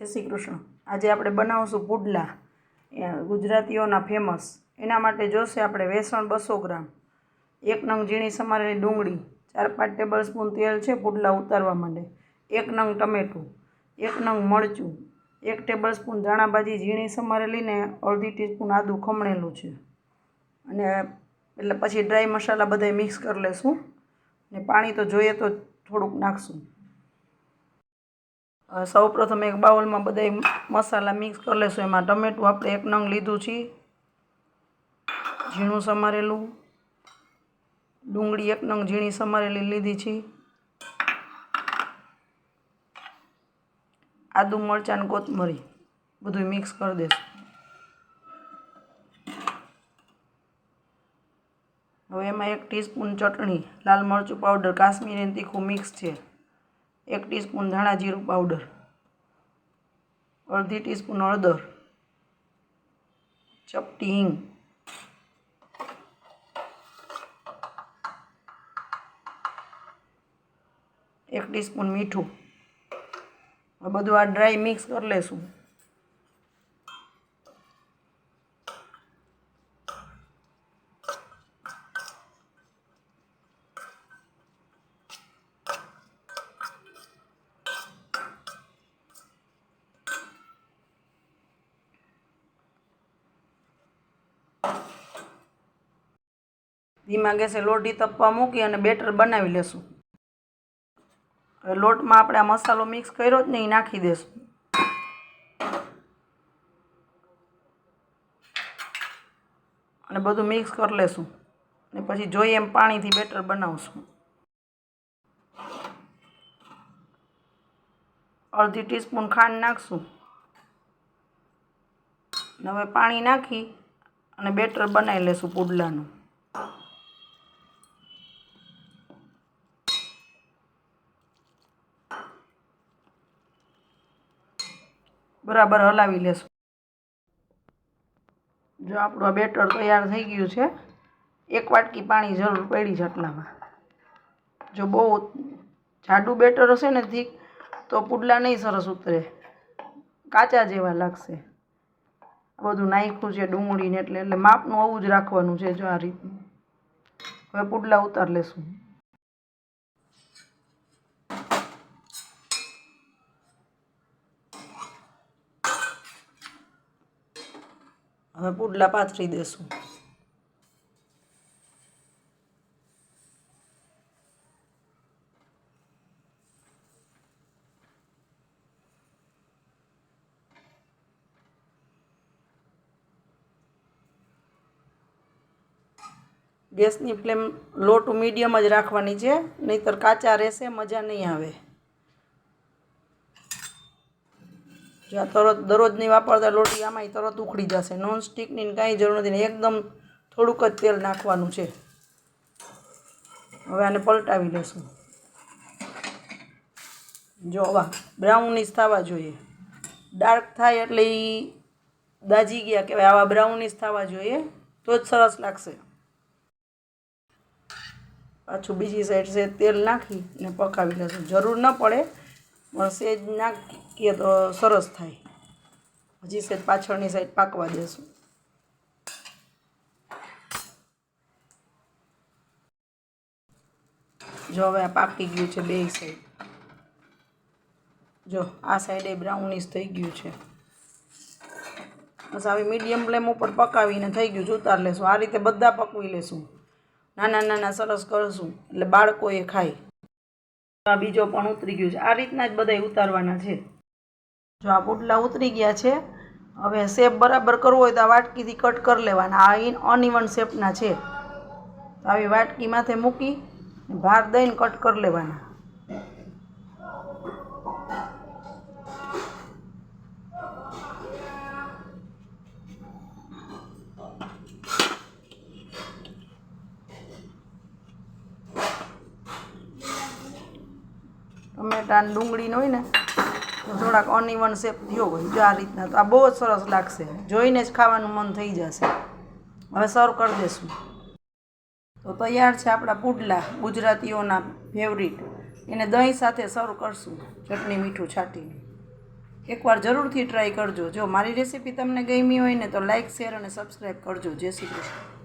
જય શ્રી કૃષ્ણ. આજે આપણે બનાવશું પુડલા ગુજરાતીઓના ફેમસ એના માટે જોશે આપણે વેસણ બસો ગ્રામ. એક નંગ ઝીણી સમારેલી ડુંગળી, ચાર પાંચ ટેબલ સ્પૂન તેલ છે પુડલા ઉતારવા માટે એક નંગ ટમેટું, એક નંગ મરચું, એક ટેબલ સ્પૂન ધાણાભાજી ઝીણી સમારેલી ને અડધી ટીસ્પૂન આદું ખમણેલું છે. અને, એટલે પછી ડ્રાય મસાલા બધાય મિક્સ કરી લેશું. ને પાણી તો જોઈએ તો થોડુંક નાખશું. સૌપ્રથમ એક બાઉલમાં બધા મસાલા મિક્સ કરી લેશું. એમાં ટમેટું આપણે એક નંગ લીધું છે. ઝીણું સમારેલું. ડુંગળી એક નંગ ઝીણી સમારેલી લીધી છે. આદુ, મરચાં કોથમરી બધું મિક્સ કરી દેશું. હવે એમાં એક ટીસ્પૂન ચટણી, લાલ મરચું પાવડર, કાશ્મીરી તીખું મિક્સ છે. એક ટીસ્પૂન ધાણા જીરું પાવડર, અડધી ટીસ્પૂન હળદર, ચપટી હિંગ, એક ટીસ્પૂન મીઠું. આ બધું આ ડ્રાય મિક્સ કરી લેશું. ધીમા ગેસે લોટી તપવા મૂકી અને બેટર બનાવી લેશું. હવે લોટમાં આપણે આ મસાલો મિક્સ કર્યો જ ને એ નાખી દેશું. અને બધું મિક્સ કરી લેશું. અને પછી જોઈએ એમ પાણીથી બેટર બનાવશું. અડધી ટીસ્પૂન ખાંડ નાખશું. હવે પાણી નાખી અને બેટર બનાવી લેશું પુડલાનું. બરાબર હલાવી લેશું. જો આપણું આ બેટર તૈયાર થઈ ગયું છે, એક વાટકી પાણી જરૂર પડી છે આટલામાં. જો બહુ જાડું બેટર હશે ને થીક તો પુડલા નહીં સરસ ઉતરે. કાચા જેવા લાગશે. બધું નાખ્યું છે ડુંગળીને એટલે એટલે માપનું આવું જ રાખવાનું છે જો આ રીતનું. હવે પુડલા ઉતાર લેશું. હવે પુડલા પાથરી દેશું. ગેસની ફ્લેમ લો ટુ મીડિયમ જ રાખવાની છે, નહીંતર કાચા રહેશે, મજા નહીં આવે. જો આ તરત દરરોજ નહીં વાપરતા લોટી આમાંય તરત ઉખડી જશે. નોન સ્ટિકની કાંઈ જરૂર નથી એકદમ થોડુંક જ તેલ નાખવાનું છે. હવે આને પલટાવી લઈશું જો આવા બ્રાઉનીસ થવા જોઈએ. ડાર્ક થાય એટલે એ દાજી ગયા કહેવાય. આવા બ્રાઉનીસ થવા જોઈએ તો જ સરસ લાગશે. પાછું બીજી સાઈડ છે, તેલ નાખી ને પકાવી લેશું. જરૂર ન પડે સેજ નાખીએ તો સરસ થાય. હજી સેજ પાછળની સાઈડ પાકવા દેશું. જો હવે આ પાકી ગયું છે બે સાઈડ જો આ સાઈડે બ્રાઉનિશ થઈ ગયું છે. બસ આવી મીડિયમ ફ્લેમ ઉપર પકાવીને થઈ ગયું છે, ઉતાર લેશું. આ રીતે બધા પકવી લેશું. નાના નાના સરસ કરશું, એટલે બાળકોએ ખાય. બીજો પણ ઉતરી ગયો છે. આ રીતના જ બધાય ઉતારવાના છે. જો આ પુટલા ઉતરી ગયા છે, હવે શેપ બરાબર કરવો હોય તો આ વાટકીથી કટ કરી લેવાના. આ ઇન અનઇવન શેપના છે. આવી વાટકી માથે મૂકી ભાર દઈને કટ કરી લેવાના. ટમેટા ને ડુંગળીનો હોય ને થોડાક અનઇવન શેપ થયો હોય, જો આ રીતના. તો આ બહુ જ સરસ લાગશે. જોઈને જ ખાવાનું મન થઈ જશે. હવે સર્વ કરી દઈશું તો તૈયાર છે આપણા પુડલા, ગુજરાતીઓના ફેવરિટ એને દહીં સાથે સર્વ કરશું, ચટણી, મીઠું, છાંટીને. એકવાર જરૂરથી ટ્રાય કરજો. જો મારી રેસીપી તમને ગમી હોય ને, તો લાઇક શેર અને સબસ્ક્રાઈબ કરજો. જય શ્રી કૃષ્ણ.